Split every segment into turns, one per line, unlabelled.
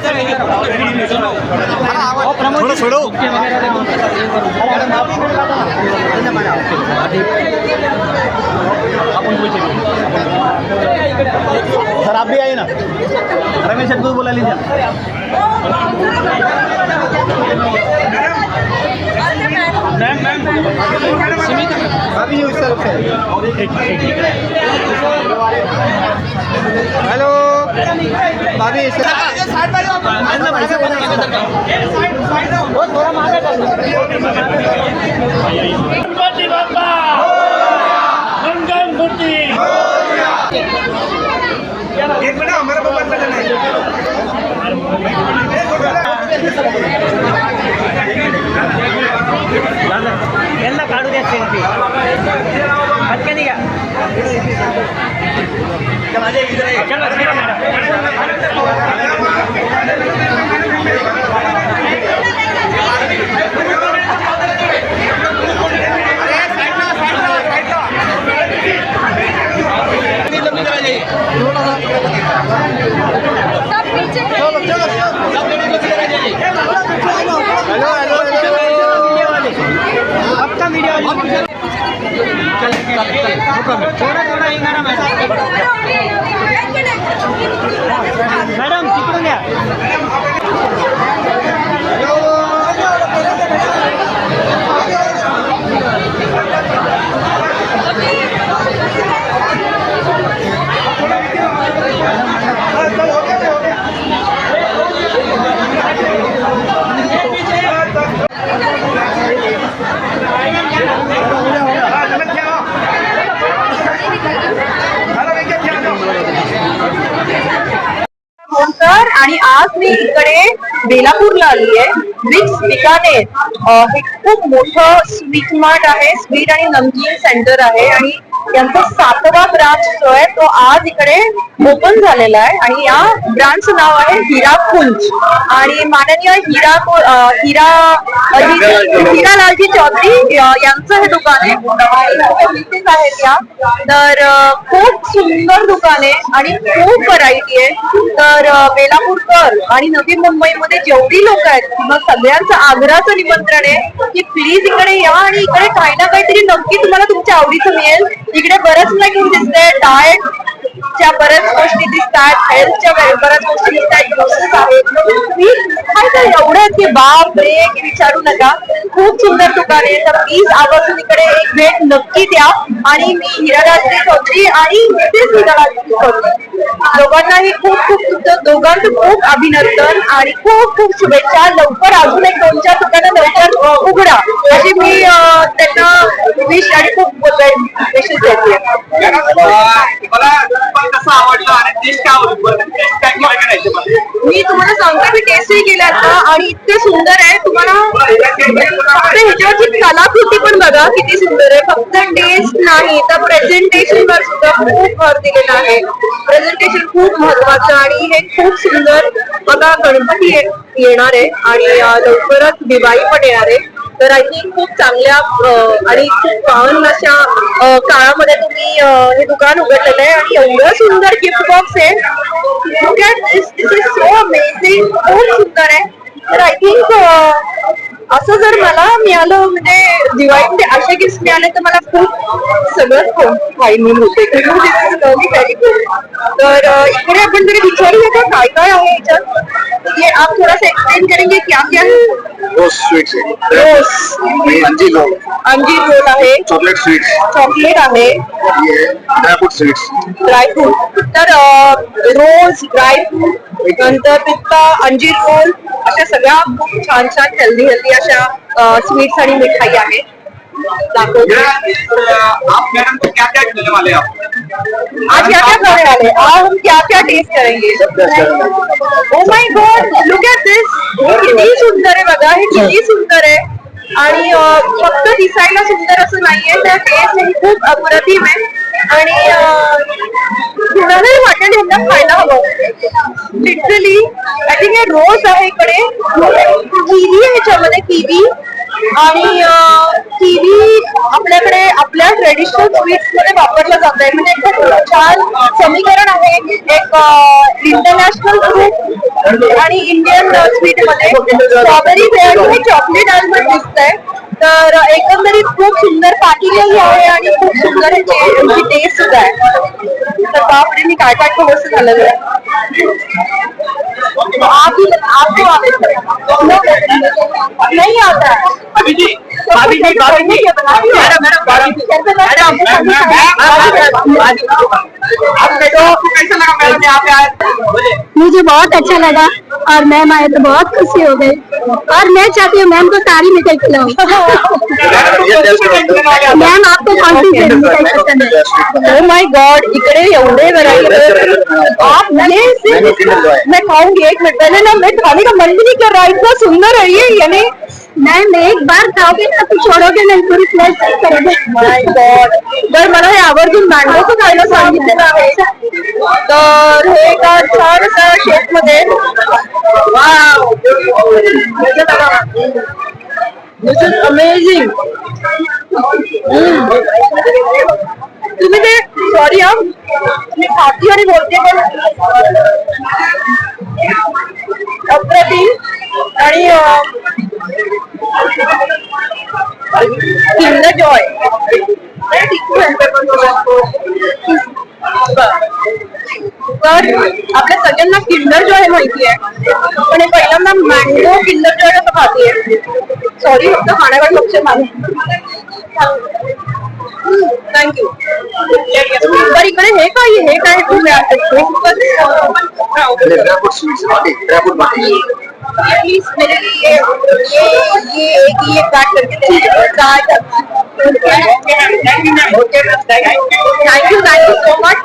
थोड़ा छोड़ो अपन सर आप भी आइए ना रमेश अटकू बोला लीजिए
मैम
मैम इस अच्छा हेलो
भाभी थोड़ा मूर्ति பண்ண அமரபு பண்ணல
ಎಲ್ಲ ಕಾಡು ಜಾಸ್ತಿ ಮತ್ತೆ మొత్తం వీడియో మేడం ఇప్పుడు
सर आणि आज मी इकडे बेलापूरला आली आहे ब्रिक्स बिकानेर हे खूप मोठं स्वीट मार्ट आहे स्वीट आणि नमकीन सेंटर आहे आणि यांचं सातवा ब्रांच जो आहे तो आज इकडे ओपन झालेला आहे आणि या ब्रांच नाव आहे हिरा कुंज आणि माननीय हिरा हिरा हिरा लालजी चौधरी यांचं हे दुकान आहे आहेत या तर खूप सुंदर दुकान आहे आणि खूप व्हरायटी आहे तर बेलापूरकर आणि नवी मुंबईमध्ये जेवढी लोक आहेत मग सगळ्यांचं आग्रहाचं निमंत्रण आहे की प्लीज इकडे या आणि इकडे काही ना काहीतरी नक्की तुम्हाला तुमच्या आवडीचं मिळेल इकडे बरंच मॅक्युम दिसतंय डाएट च्या बऱ्याच गोष्टी दिसतात हेल्थच्या बऱ्याच गोष्टी दिसतात प्रोसेस आहेत मी काय तर एवढे की बाप ब्रेक विचारू नका खूप सुंदर दुकान आहे तर प्लीज आवर्जून इकडे एक भेट नक्की द्या आणि मी रात्री चौधरी आणि मिसेस हिरादात्री चौधरी दोघांनाही खूप खूप दोघांचं खूप अभिनंदन आणि खूप खूप शुभेच्छा लवकर अजून एक दोन चार दुकानं लवकर उघडा अशी मी त्यांना विश आणि खूप विशेष
मला कसं आवडलं
मी तुम्हाला सांगते मी टेस्टही केले आता आणि इतके सुंदर आहे तुम्हाला फक्त ह्याच्यावरची कलाकृती पण बघा किती सुंदर आहे फक्त टेस्ट नाही तर प्रेझेंटेशन वर सुद्धा खूप भर दिलेला आहे प्रेझेंटेशन खूप महत्वाचं आणि हे खूप सुंदर बघा गणपती येणार आहे आणि लवकरच दिवाळी पण येणार आहे तर आय थिंक खूप चांगल्या आणि खूप पावन अशा काळामध्ये तुम्ही हे दुकान उघडलेलं आहे आणि एवढं सुंदर गिफ्ट बॉक्स आहे इट इज सो अमेझिंग खूप सुंदर आहे तर आय थिंक असं जर मला मिळालं म्हणजे दिवाळीमध्ये असे गिफ्ट मिळाले तर मला खूप सगळं फायनल होते तर इकडे आपण जरी विचारूया का काय काय आहे याच्यात म्हणजे आप थोडासा एक्सप्लेन करेंगे क्या क्या
रोज स्वीट्स
रोज
अंजीर रोल
अंजीर रोल है
चॉकलेट स्वीट
चॉकलेट है
ये dry fruit
sweet dry fruit तर रोज ड्रायफ्रूट नंतर पिस्ता अंजीर रोल अशा सगळ्या खूप छान छान हेल्दी हेल्दी अशा स्वीट्स आणि मिठाई आहेत
आप मैडम को क्या क्या खिलाने वाले आप
आज क्या क्या करने वाले आज हम क्या क्या टेस्ट करेंगे ओ my god look at this हो, किती सुंदर आहे बघा हे किती हो. सुंदर आहे आणि फक्त दिसायला सुंदर असं नाहीये तर टेस्ट ही खूप अप्रतिम आहे आणि कुणालाही वाटेल ह्यांना खायला हवं लिटरली आय थिंक हे रोज आहे इकडे किवी आहे ह्याच्यामध्ये किवी आणि टीव्ही आपल्याकडे आपल्या ट्रेडिशनल स्वीट्स मध्ये वापरलं जात आहे म्हणजे एक छान समीकरण आहे एक इंटरनॅशनल फ्रूट आणि इंडियन स्वीट मध्ये स्ट्रॉबेरी ब्रँड हे चॉकलेट आलमंड दिसत आहे तर एकंदरीत खूप सुंदर पॅकिंगही आहे आणि खूप सुंदर टेस्ट सुद्धा आहे तर बापरे मी काय काय झालं नहीं आता
मुझे बहुत अच्छा लगा और मैम आए तो बहुत खुशी हो गई और मैं चाहती हूँ मैम को साड़ी मिठाई खिलाऊ मैम आपको कौन सी मिठाई
गॉड इकडे एवडे आप ये मैं खाऊंगी एक मिनट पहले ना मैं खाने का मन भी नहीं कर रहा इतना सुंदर है ये यानी
नहीं नहीं एक बार खाओगे ना तो छोड़ोगे नहीं पूरी प्लेट करोगे
माय गॉड तर मला हे आवर्जून मांडवचं खायला सांगितलेलं आहे तर हे एका छान असा शेप मध्ये दिस इज अमेजिंग तुम्ही ते सॉरी हा मी खाती आणि बोलते पण अप्रतिम आणि in the joy. तर आपल्या किंडर जॉय माहिती आहे पण हे पहिल्यांदा किंडर जॉय असं खाते सॉरी फक्त खाण्याकडे लक्ष नाही थँक्यू तर इकडे हे काय हे काय खूप प्लीज मेरे लिए ये एक ही पैक करके और चार thank you thank you so much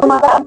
तुम्हाला